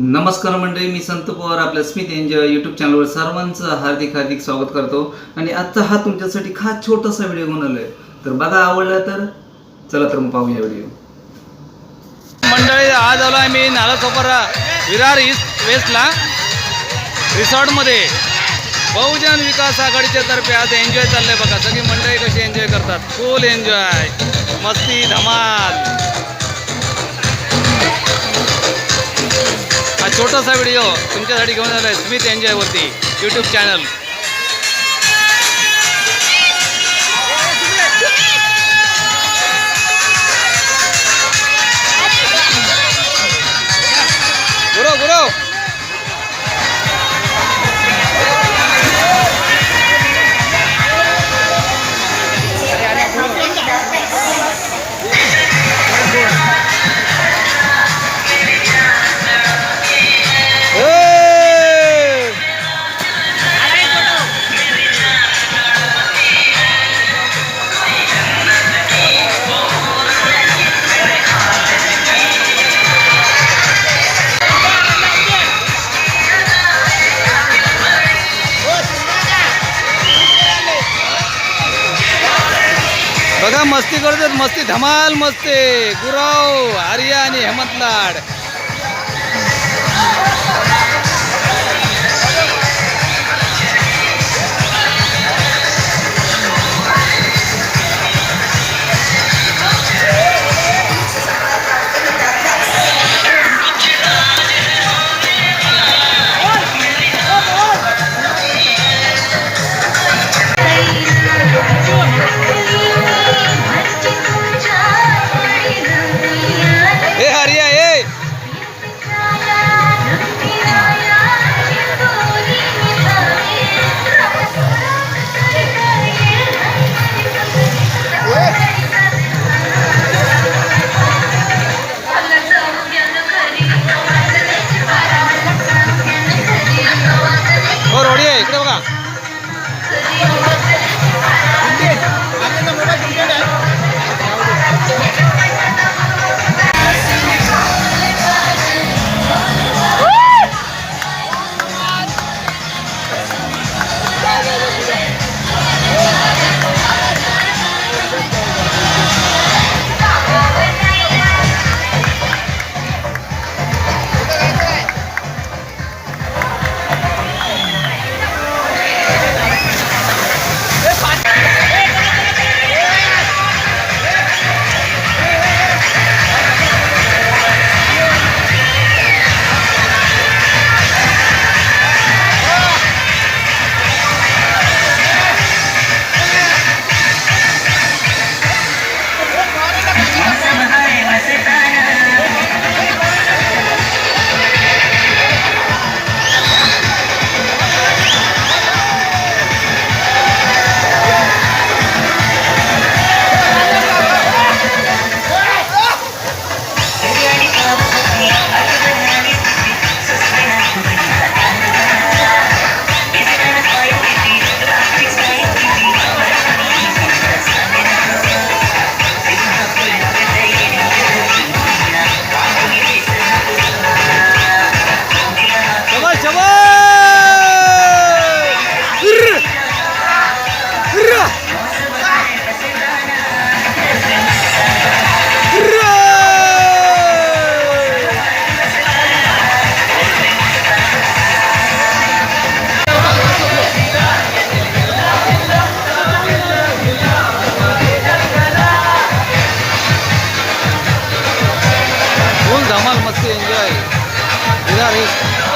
नमस्कार मंडळी मी संत पवार आपल्या स्मित एन्जॉय यूट्यूब चॅनलवर सर्वांचं हार्दिक हार्दिक स्वागत करतो. आणि आजचा हा तुमच्यासाठी खास छोटासा व्हिडिओ बनवला आहे तर बघा आवडला तर चला तर मग पाहूया व्हिडिओ मंडळी आज आलो आहे मी नालासोपारा विरार ईस्ट वेस्टला रिसॉर्टमध्ये. बहुजन विकास आघाडीच्या तर्फे आज एन्जॉय चाललंय बघा. सगळी मंडळी कशी एन्जॉय करतात? फुल एन्जॉय मस्ती धमाल. छोटासा व्हिडिओ तुमच्यासाठी घेऊन आलोय स्मित एन्जॉयवरती यूट्यूब चॅनल मस्ती करतात मस्ती धमाल मस्ती. गुरव आर्या आणि हेमंत लाड. विरार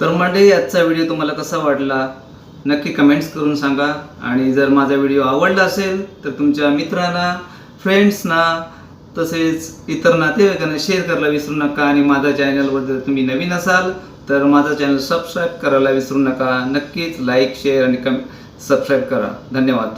तर म्हणजे आजचा व्हिडिओ तुम्हाला कसा वाटला? नक्की कमेंट्स करून सांगा. आणि जर माझा व्हिडिओ आवडला असेल तर तुमच्या मित्रांना फ्रेंड्सना तसेच इतर नातेवाईकांना शेअर करायला विसरू नका. आणि माझ्या चॅनलवर जर तुम्ही नवीन असाल तर माझा चॅनल सबस्क्राईब करायला विसरू नका. नक्कीच लाईक शेअर आणि कम सबस्क्राईब करा. धन्यवाद.